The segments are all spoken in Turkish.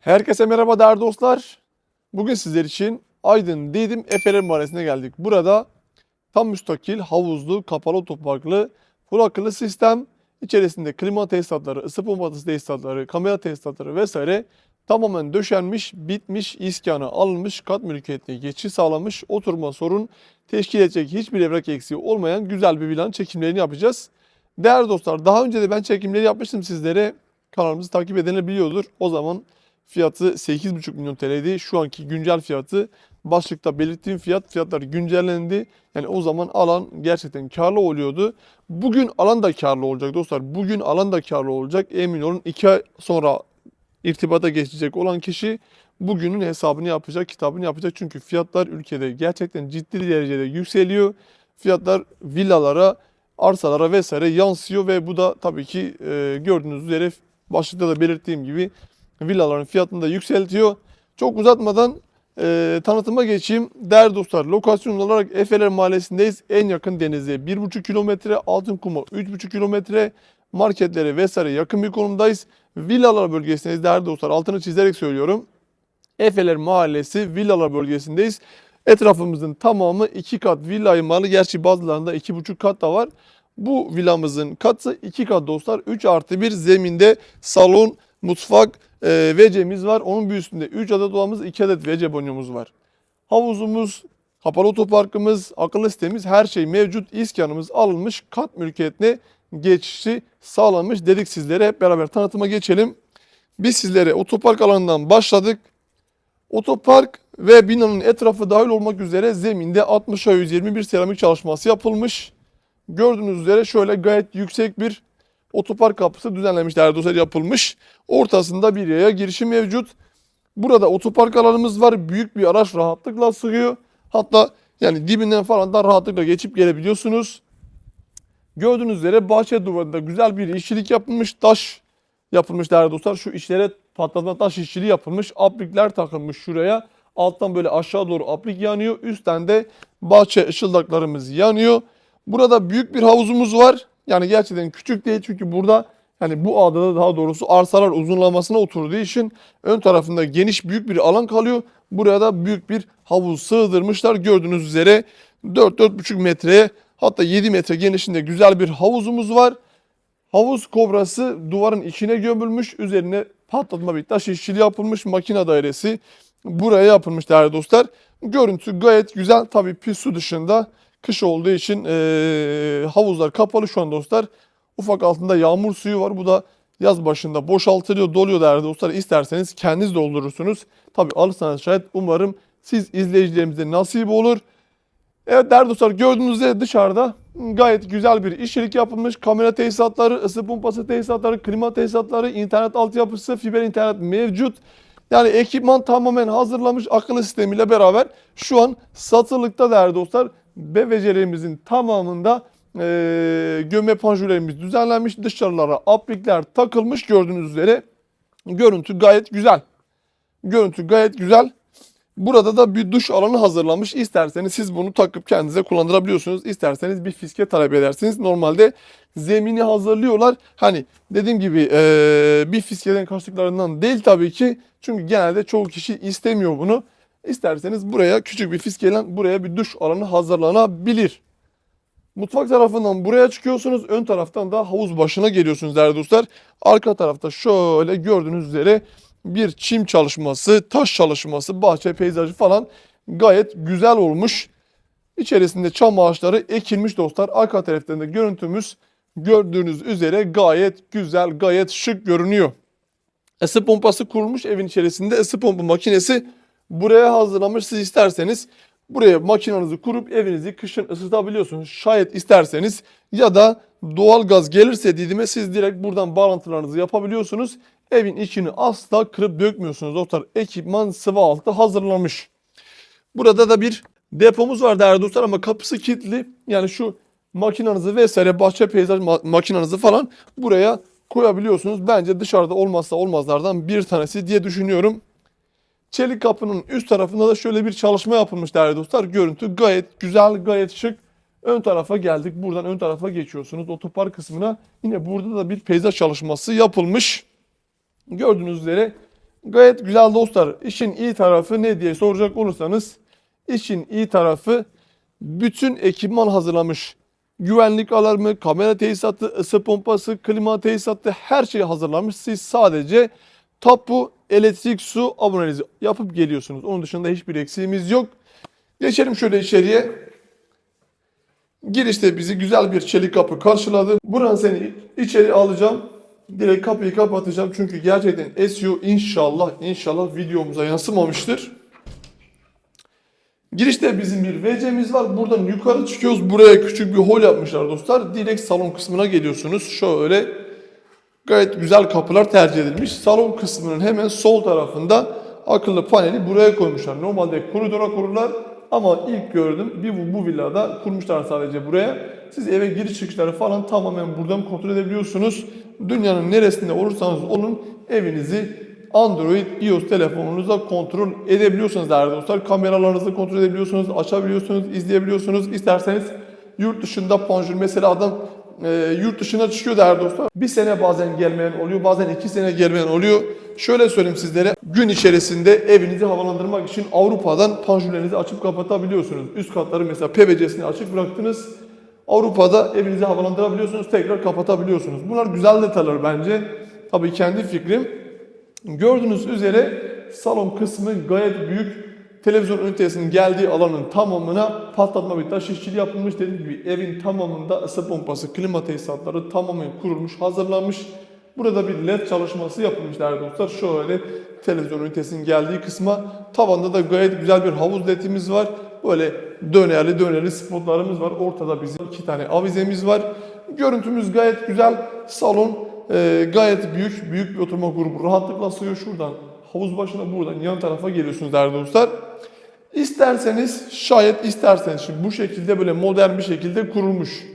Herkese merhaba değerli dostlar. Bugün sizler için Aydın Didim Efeler Mahallesi'ne geldik. Burada tam müstakil, havuzlu, kapalı otoparklı, full akıllı sistem, içerisinde klima tesisatları, ısı pompası tesisatları, kamera tesisatları vesaire tamamen döşenmiş, bitmiş, iskanı alınmış, kat mülkiyetine geçiş sağlamış, oturma sorun teşkil edecek hiçbir evrak eksiği olmayan güzel bir villanın çekimlerini yapacağız. Değerli dostlar daha önce de ben çekimleri yapmıştım sizlere. Kanalımızı takip edenler biliyordur. O zaman fiyatı 8,5 milyon TL'ydi. Şu anki güncel fiyatı başlıkta belirttiğim fiyat fiyatlar güncellendi. Yani o zaman alan gerçekten karlı oluyordu. Bugün alan da karlı olacak dostlar. Bugün alan da karlı olacak. Emin olun 2 ay sonra irtibata geçecek olan kişi bugünün hesabını yapacak, kitabını yapacak. Çünkü fiyatlar ülkede gerçekten ciddi derecede yükseliyor. Fiyatlar villalara, arsalara vesaire yansıyor ve bu da tabii ki e, gördüğünüz üzere başlıkta da belirttiğim gibi villaların fiyatını da yükseltiyor. Çok uzatmadan e, tanıtıma geçeyim. Değerli dostlar lokasyon olarak Efeler Mahallesi'ndeyiz. En yakın denize 1,5 kilometre, Altınkum'a 3,5 kilometre, marketlere vesaire yakın bir konumdayız. Villalar bölgesindeyiz değerli dostlar. Altını çizerek söylüyorum. Efeler Mahallesi villalar bölgesindeyiz. Etrafımızın tamamı iki kat villa imalı. Gerçi bazılarında iki buçuk kat da var. Bu villamızın katı iki kat dostlar. 3 artı bir zeminde salon, mutfak, e, WC'miz var. Onun bir üstünde 3 adet odamız, 2 adet WC banyomuz var. Havuzumuz, kapalı otoparkımız, akıllı sitemiz her şey mevcut. İskanımız alınmış. Kat mülkiyetine geçişi sağlanmış dedik sizlere. Hep beraber tanıtıma geçelim. Biz sizlere otopark alanından başladık. Otopark ve binanın etrafı dahil olmak üzere zeminde 60'a 121 seramik çalışması yapılmış. Gördüğünüz üzere şöyle gayet yüksek bir otopark kapısı düzenlenmiş değerli dostlar yapılmış. Ortasında bir yaya girişi mevcut. Burada otopark alanımız var. Büyük bir araç rahatlıkla sığıyor. Hatta yani dibinden falan da rahatlıkla geçip gelebiliyorsunuz. Gördüğünüz üzere bahçe duvarında güzel bir işçilik yapılmış. Taş yapılmış değerli dostlar. Şu işlere patlatma taş işçiliği yapılmış. Aplikler takılmış şuraya. Alttan böyle aşağı doğru aplik yanıyor. Üstten de bahçe ışıldaklarımız yanıyor. Burada büyük bir havuzumuz var. Yani gerçekten küçük değil çünkü burada yani bu adada daha doğrusu arsalar uzunlamasına oturduğu için ön tarafında geniş büyük bir alan kalıyor. Buraya da büyük bir havuz sığdırmışlar. Gördüğünüz üzere 4-4,5 metreye hatta 7 metre genişliğinde güzel bir havuzumuz var. Havuz kobrası duvarın içine gömülmüş. Üzerine patlatma bir taş işçiliği yapılmış. Makine dairesi buraya yapılmış değerli dostlar. Görüntü gayet güzel. Tabii pis su dışında kış olduğu için eee, havuzlar kapalı şu an dostlar. Ufak altında yağmur suyu var. Bu da yaz başında boşaltılıyor, doluyor değerli dostlar. İsterseniz kendiniz doldurursunuz. Tabii alırsanız şayet umarım siz izleyicilerimize nasip olur. Evet değerli dostlar gördüğünüz üzere dışarıda gayet güzel bir işçilik yapılmış. Kamera tesisatları, ısı pompası tesisatları, klima tesisatları, internet altyapısı, fiber internet mevcut. Yani ekipman tamamen hazırlamış akıllı sistemiyle beraber şu an satılıkta değerli dostlar. BVC'lerimizin tamamında eee gömme panjurlarımız düzenlenmiş. Dışarılara aplikler takılmış gördüğünüz üzere. Görüntü gayet güzel. Görüntü gayet güzel. Burada da bir duş alanı hazırlanmış. İsterseniz siz bunu takıp kendinize kullandırabiliyorsunuz. İsterseniz bir fiske talep edersiniz. Normalde zemini hazırlıyorlar. Hani dediğim gibi eee, bir fiskeden kaçtıklarından değil tabii ki. Çünkü genelde çoğu kişi istemiyor bunu. İsterseniz buraya küçük bir fiskeyle buraya bir duş alanı hazırlanabilir. Mutfak tarafından buraya çıkıyorsunuz. Ön taraftan da havuz başına geliyorsunuz değerli dostlar. Arka tarafta şöyle gördüğünüz üzere bir çim çalışması, taş çalışması, bahçe peyzajı falan gayet güzel olmuş. İçerisinde çam ağaçları ekilmiş dostlar. Arka taraftan da görüntümüz gördüğünüz üzere gayet güzel, gayet şık görünüyor. Isı pompası kurulmuş evin içerisinde. Isı pompa makinesi buraya hazırlamış. Siz isterseniz buraya makinenizi kurup evinizi kışın ısıtabiliyorsunuz. Şayet isterseniz ya da doğal gaz gelirse Didim'e siz direkt buradan bağlantılarınızı yapabiliyorsunuz. Evin içini asla kırıp dökmüyorsunuz. Dostlar ekipman sıvı altı hazırlanmış. Burada da bir depomuz var değerli dostlar ama kapısı kilitli. Yani şu makinanızı vesaire bahçe peyzaj ma- makinanızı falan buraya koyabiliyorsunuz. Bence dışarıda olmazsa olmazlardan bir tanesi diye düşünüyorum. Çelik kapının üst tarafında da şöyle bir çalışma yapılmış değerli dostlar. Görüntü gayet güzel, gayet şık. Ön tarafa geldik. Buradan ön tarafa geçiyorsunuz. Otopark kısmına. Yine burada da bir peyzaj çalışması yapılmış. Gördüğünüz üzere Gayet güzel dostlar. İşin iyi tarafı ne diye soracak olursanız işin iyi tarafı bütün ekipman hazırlamış. Güvenlik alarmı, kamera tesisatı, ısı pompası, klima tesisatı her şeyi hazırlamış. Siz sadece tapu, elektrik, su aboneliğinizi yapıp geliyorsunuz. Onun dışında hiçbir eksiğimiz yok. Geçelim şöyle içeriye. Girişte bizi güzel bir çelik kapı karşıladı. Buradan seni içeri alacağım. Direkt kapıyı kapatacağım çünkü gerçekten SEO inşallah inşallah videomuza yansımamıştır. Girişte bizim bir WC'miz var. Buradan yukarı çıkıyoruz. Buraya küçük bir hol yapmışlar dostlar. Direkt salon kısmına geliyorsunuz. Şöyle gayet güzel kapılar tercih edilmiş. Salon kısmının hemen sol tarafında akıllı paneli buraya koymuşlar. Normalde koridora kururlar ama ilk gördüm bir bu, bu villada kurmuşlar sadece buraya. Siz eve giriş çıkışları falan tamamen buradan kontrol edebiliyorsunuz. Dünyanın neresinde olursanız olun evinizi Android, iOS telefonunuzla kontrol edebiliyorsunuz değerli dostlar. Kameralarınızı kontrol edebiliyorsunuz, açabiliyorsunuz, izleyebiliyorsunuz. İsterseniz yurt dışında panjur mesela adam e, yurt dışına çıkıyor değerli dostlar. Bir sene bazen gelmeyen oluyor, bazen iki sene gelmeyen oluyor. Şöyle söyleyeyim sizlere, gün içerisinde evinizi havalandırmak için Avrupa'dan panjurlerinizi açıp kapatabiliyorsunuz. Üst katları mesela PVC'sini açık bıraktınız. Avrupa'da evinizi havalandırabiliyorsunuz, tekrar kapatabiliyorsunuz. Bunlar güzel detaylar bence. Tabii kendi fikrim. Gördüğünüz üzere salon kısmı gayet büyük. Televizyon ünitesinin geldiği alanın tamamına patlatma bir taş işçiliği yapılmış. Dediğim gibi evin tamamında ısı pompası, klima tesisatları tamamen kurulmuş, hazırlanmış. Burada bir led çalışması yapılmış değerli dostlar. Şöyle televizyon ünitesinin geldiği kısma tavanda da gayet güzel bir havuz ledimiz var. Böyle dönerli dönerli spotlarımız var. Ortada bizim iki tane avizemiz var. Görüntümüz gayet güzel. Salon e, gayet büyük. Büyük bir oturma grubu rahatlıkla sığıyor. Şuradan havuz başına buradan yan tarafa geliyorsunuz değerli dostlar. İsterseniz şayet isterseniz şimdi bu şekilde böyle modern bir şekilde kurulmuş.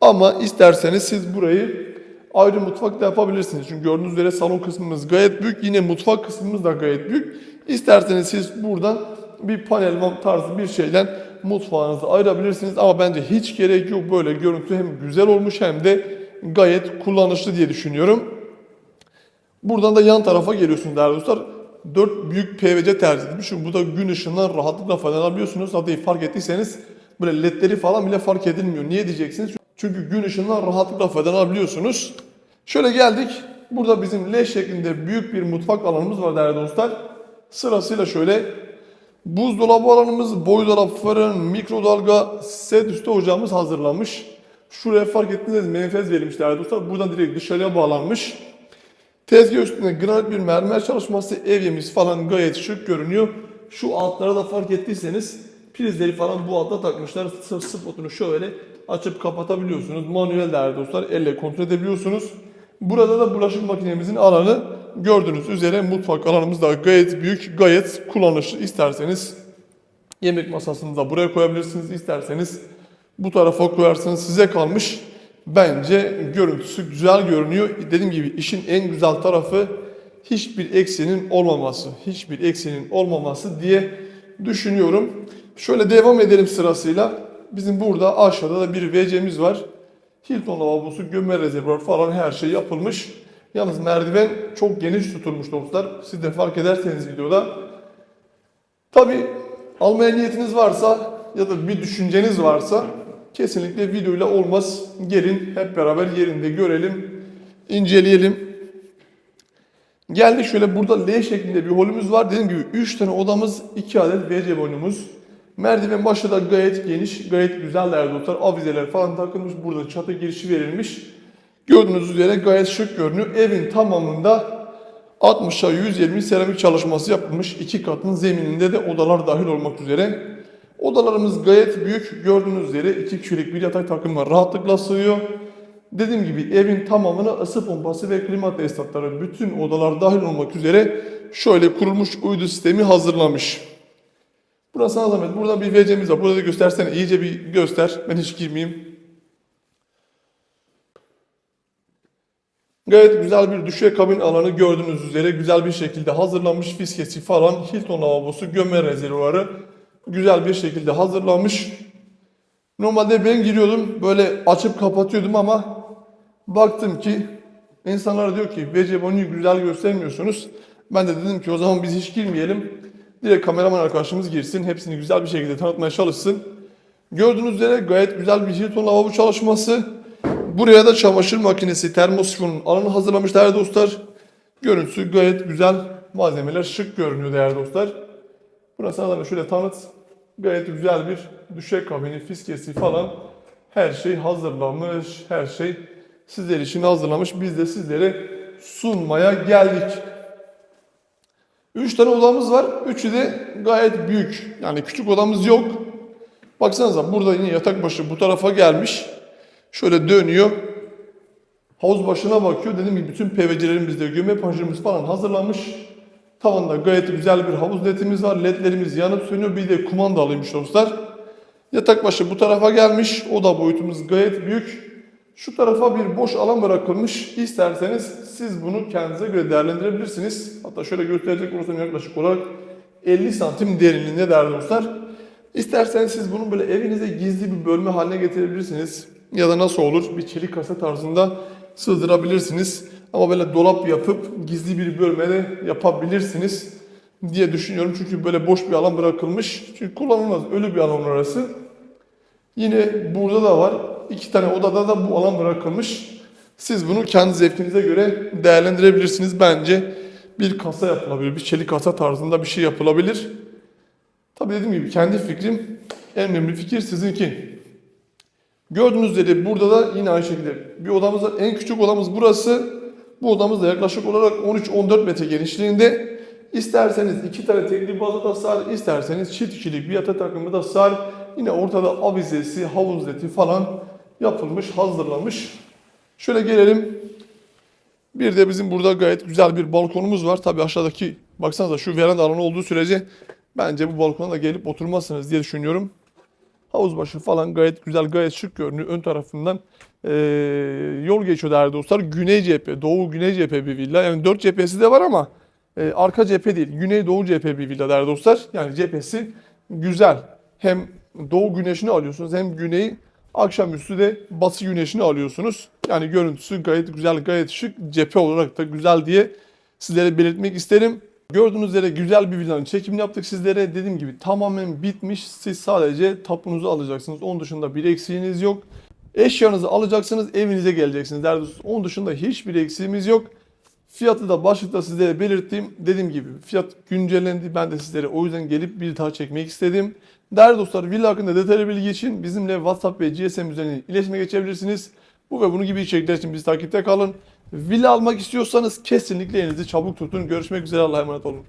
Ama isterseniz siz burayı ayrı mutfak da yapabilirsiniz. Çünkü gördüğünüz üzere salon kısmımız gayet büyük. Yine mutfak kısmımız da gayet büyük. İsterseniz siz buradan bir panel tarzı bir şeyden mutfağınızı ayırabilirsiniz. Ama bence hiç gerek yok. Böyle görüntü hem güzel olmuş hem de gayet kullanışlı diye düşünüyorum. Buradan da yan tarafa geliyorsunuz değerli dostlar. 4 büyük PVC tercih edilmiş. Çünkü burada gün ışığından rahatlıkla faydalanabiliyorsunuz. Zaten fark ettiyseniz böyle ledleri falan bile fark edilmiyor. Niye diyeceksiniz? Çünkü gün ışığından rahatlıkla faydalanabiliyorsunuz. Şöyle geldik. Burada bizim L şeklinde büyük bir mutfak alanımız var değerli dostlar. Sırasıyla şöyle buzdolabı alanımız, boy dolap, fırın, mikrodalga, set üstü ocağımız hazırlanmış. Şuraya fark ettiğinizde menfez verilmiş değerli dostlar. Buradan direkt dışarıya bağlanmış. Tezgah üstünde granit bir mermer çalışması, evyemiz falan gayet şık görünüyor. Şu altlara da fark ettiyseniz prizleri falan bu altta takmışlar. Sırf spotunu şöyle açıp kapatabiliyorsunuz. Manuel değerli dostlar elle kontrol edebiliyorsunuz. Burada da bulaşık makinemizin alanı gördüğünüz üzere mutfak alanımız da gayet büyük, gayet kullanışlı. İsterseniz yemek masasını da buraya koyabilirsiniz. İsterseniz bu tarafa koyarsınız size kalmış. Bence görüntüsü güzel görünüyor. Dediğim gibi işin en güzel tarafı hiçbir eksinin olmaması. Hiçbir eksinin olmaması diye düşünüyorum. Şöyle devam edelim sırasıyla. Bizim burada aşağıda da bir WC'miz var. Hilton lavabosu, gömme rezervuar falan her şey yapılmış. Yalnız merdiven çok geniş tutulmuş dostlar. Siz de fark ederseniz videoda. Tabi almaya niyetiniz varsa ya da bir düşünceniz varsa kesinlikle videoyla olmaz. Gelin hep beraber yerinde görelim, inceleyelim. Geldik şöyle burada L şeklinde bir holümüz var. Dediğim gibi 3 tane odamız, 2 adet WC boyunumuz. Merdiven başı da gayet geniş, gayet güzel değerli dostlar. Avizeler falan takılmış. Burada çatı girişi verilmiş. Gördüğünüz üzere gayet şık görünüyor. Evin tamamında 60'a 120 seramik çalışması yapılmış. İki katın zemininde de odalar dahil olmak üzere. Odalarımız gayet büyük. Gördüğünüz üzere iki kişilik bir yatak takımı rahatlıkla sığıyor. Dediğim gibi evin tamamına ısı pompası ve klima tesisatları bütün odalar dahil olmak üzere şöyle kurulmuş uydu sistemi hazırlamış. Burası sana zahmet. Burada bir WC'miz var. Burada da göstersene. iyice bir göster. Ben hiç girmeyeyim. Gayet güzel bir düşey kabin alanı gördüğünüz üzere güzel bir şekilde hazırlanmış fiskesi falan. Hilton lavabosu, gömme rezervuarı güzel bir şekilde hazırlanmış. Normalde ben giriyordum böyle açıp kapatıyordum ama baktım ki insanlar diyor ki WC bonuyu güzel göstermiyorsunuz. Ben de dedim ki o zaman biz hiç girmeyelim. Direkt kameraman arkadaşımız girsin. Hepsini güzel bir şekilde tanıtmaya çalışsın. Gördüğünüz üzere gayet güzel bir Hilton lavabo çalışması. Buraya da çamaşır makinesi, termosifonun alanı hazırlamış değerli dostlar. Görüntüsü gayet güzel. Malzemeler şık görünüyor değerli dostlar. Burası adamı şöyle tanıt. Gayet güzel bir düşey kabini, fiskesi falan. Her şey hazırlanmış. Her şey sizler için hazırlamış. Biz de sizlere sunmaya geldik. 3 tane odamız var. Üçü de gayet büyük. Yani küçük odamız yok. Baksanıza burada yine yatak başı bu tarafa gelmiş. Şöyle dönüyor. Havuz başına bakıyor. Dediğim gibi bütün PVC'lerimiz de gömme panjurumuz falan hazırlanmış. Tavanda gayet güzel bir havuz ledimiz var. Ledlerimiz yanıp sönüyor. Bir de kumandalıymış dostlar. Yatak başı bu tarafa gelmiş. Oda boyutumuz gayet büyük. Şu tarafa bir boş alan bırakılmış. İsterseniz siz bunu kendinize göre değerlendirebilirsiniz. Hatta şöyle gösterecek olursam yaklaşık olarak 50 santim derinliğinde değerli dostlar. İsterseniz siz bunu böyle evinize gizli bir bölme haline getirebilirsiniz. Ya da nasıl olur bir çelik kasa tarzında sığdırabilirsiniz. Ama böyle dolap yapıp gizli bir bölmede yapabilirsiniz diye düşünüyorum. Çünkü böyle boş bir alan bırakılmış. Çünkü kullanılmaz ölü bir alan orası. Yine burada da var. İki tane odada da bu alan bırakılmış. Siz bunu kendi zevkinize göre değerlendirebilirsiniz. Bence bir kasa yapılabilir. Bir çelik kasa tarzında bir şey yapılabilir. Tabii dediğim gibi kendi fikrim en önemli fikir sizinki. Gördüğünüz üzere burada da yine aynı şekilde bir odamız var. En küçük odamız burası. Bu odamız da yaklaşık olarak 13-14 metre genişliğinde. İsterseniz iki tane tekli bazı da sar, isterseniz çift kişilik bir yatak takımı da sar. Yine ortada avizesi, havuz leti falan yapılmış, hazırlanmış. Şöyle gelelim. Bir de bizim burada gayet güzel bir balkonumuz var. Tabii aşağıdaki baksanıza şu veranda alanı olduğu sürece bence bu balkona da gelip oturmazsınız diye düşünüyorum. Havuz başı falan gayet güzel, gayet şık görünüyor. Ön tarafından eee, yol geçiyor değerli dostlar. Güney cephe, doğu güney cephe bir villa. Yani dört cephesi de var ama e, arka cephe değil. Güney doğu cephe bir villa değerli dostlar. Yani cephesi güzel. Hem doğu güneşini alıyorsunuz hem güneyi akşamüstü de batı güneşini alıyorsunuz. Yani görüntüsü gayet güzel, gayet şık. Cephe olarak da güzel diye sizlere belirtmek isterim. Gördüğünüz üzere güzel bir villanın çekimini yaptık sizlere. Dediğim gibi tamamen bitmiş. Siz sadece tapunuzu alacaksınız. Onun dışında bir eksiğiniz yok. Eşyanızı alacaksınız, evinize geleceksiniz. Dostlar. Onun dışında hiçbir eksiğimiz yok. Fiyatı da başlıkta sizlere belirttiğim dediğim gibi fiyat güncellendi. Ben de sizlere o yüzden gelip bir daha çekmek istedim. Değerli dostlar villa hakkında detaylı bilgi için bizimle WhatsApp ve GSM üzerinden iletişime geçebilirsiniz. Bu ve bunu gibi içerikler için bizi takipte kalın. Villa almak istiyorsanız kesinlikle elinizi çabuk tutun. Görüşmek üzere Allah'a emanet olun.